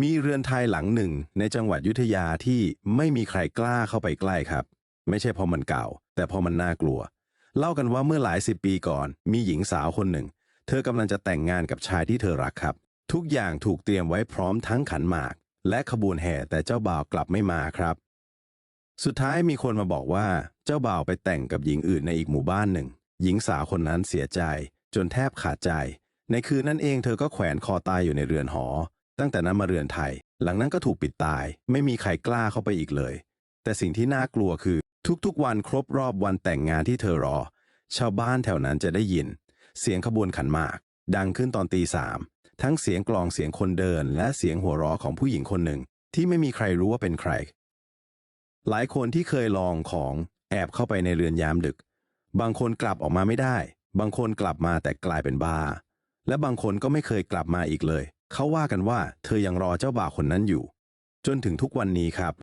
มีเรือนไทยหลังหนึ่งในจังหวัดยุทธยาที่ไม่มีใครกล้าเข้าไปใกล้ครับ ไม่ใช่เพราะมันเก่า แต่เพราะมันน่ากลัว เล่ากันว่าเมื่อหลายสิบปีก่อน มีหญิงสาวคนหนึ่ง เธอกำลังจะแต่งงานกับชายที่เธอรักครับ ทุกอย่างถูกเตรียมไว้พร้อมทั้งขันหมาก และขบวนแห่แต่เจ้าบ่าวกลับไม่มาครับ สุดท้ายมีคนมาบอกว่า เจ้าบ่าวไปแต่งกับหญิงอื่นในอีกหมู่บ้านหนึ่ง หญิงสาวคนนั้นเสียใจ จนแทบขาดใจ ในคืนนั้นเองเธอก็แขวนคอตายอยู่ในเรือนหอ ตั้งแต่นั้นมาเรือนไทย หลังนั้นก็ถูกปิดตาย ไม่มีใครกล้าเข้าไปอีกเลย แต่สิ่งที่น่ากลัวคือ ทุกๆ วันครบรอบวันแต่งงานที่เธอรอ ชาวบ้านแถวนั้นจะได้ยิน เสียงขบวนขันหมาก ดังขึ้นตอนตีสามทั้งเสียงกลองเสียงคนเดิน และเสียงหัวเราะของผู้หญิงคนหนึ่ง ที่ไม่มีใครรู้ว่าเป็นใคร หลายคนที่เคยลองของแอบเข้าไปในเรือนยามดึก บางคนกลับออกมาไม่ได้ บางคนกลับมาแต่กลายเป็นบ้า และบางคนก็ไม่เคยกลับมาอีกเลย เขาว่ากันว่าเธอยังรอเจ้าบ่าวคนนั้นอยู่ จนถึงทุกวันนี้ครับ